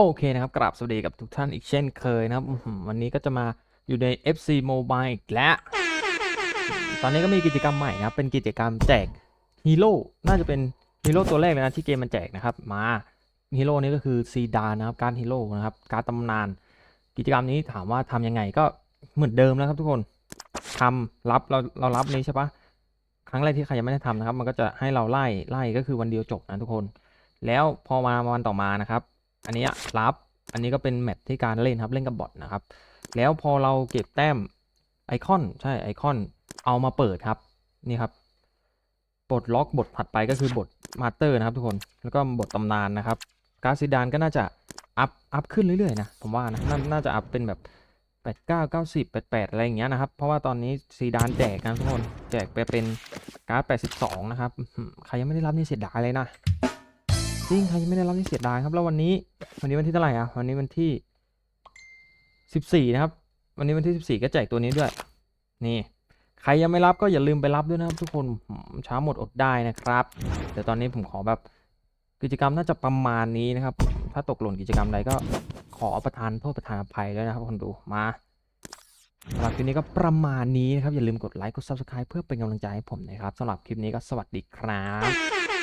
โอเคนะครับ กราบสวัสดีกับทุกท่านอีกเช่นเคยนะครับ วันนี้ก็จะมาอยู่ใน FC Mobile อีกแล้ว ตอนนี้ก็มีกิจกรรมใหม่นะครับ เป็นกิจกรรมแจกฮีโร่ น่าจะเป็นฮีโร่ตัวแรกเลยนะที่เกมมันแจกนะครับ มาฮีโร่นี้ก็คือซีดานนะครับ การฮีโร่นะครับ การตำนาน กิจกรรมนี้ถามว่าทำยังไงก็เหมือนเดิมแล้วครับทุกคนทำรับเราเรารับนี้ใช่ปะครั้งแรกที่ใครยังไม่ได้ทำนะครับ มันก็จะให้เราไล่ไล่ก็คือวันเดียวจบนะทุกคน แล้วพอมาวันต่อมานะครับ อันนี้รับ อันนี้ก็เป็นแมทที่การเล่นครับเล่นกับบอทนะครับ แล้วพอเราเก็บแต้มไอคอนใช่ไอคอนเอามาเปิดครับนี่ครับปลดล็อกบทถัดไปก็คือบทมาสเตอร์นะครับทุกคนแล้วก็บทตำนานนะครับการดซิดานก็น่าจะอัพอัพขึ้นเรื่อยๆนะผมว่านะนน่าจะอัพเป็นแบบ 8 9 90 8 8 อะไรอย่างเงี้ยนะครับ เพราะว่าตอนนี้ซีดานแจกนะทุกคนแจกไปเป็นการ์ด82 นะครับ ใครยังไม่ได้รับนี่เสียดายเลยนะ จริงใครยังไม่ได้รับนี่เสียดายครับ แล้ววันนี้ วันนี้วันที่เท่าไหร่อะ วันนี้วันที่สิบสี่นะครับ วันนี้วันที่สิบสี่ก็แจกตัวนี้ด้วย นี่ ใครยังไม่รับก็อย่าลืมไปรับด้วยนะครับ ทุกคนช้าหมดอดได้นะครับเดี๋ยวตอนนี้ผมขอแบบกิจกรรมน่าจะประมาณนี้นะครับ ถ้าตกหล่นกิจกรรมใดก็ขอประทานโทษประทานอภัยด้วยนะครับคนดูมาสำหรับคลิปนี้ก็ประมาณนี้นะครับ อย่าลืมกดไลค์กด subscribe เพื่อเป็นกำลังใจให้ผมนะครับสำหรับคลิปนี้ก็สวัสดีครับ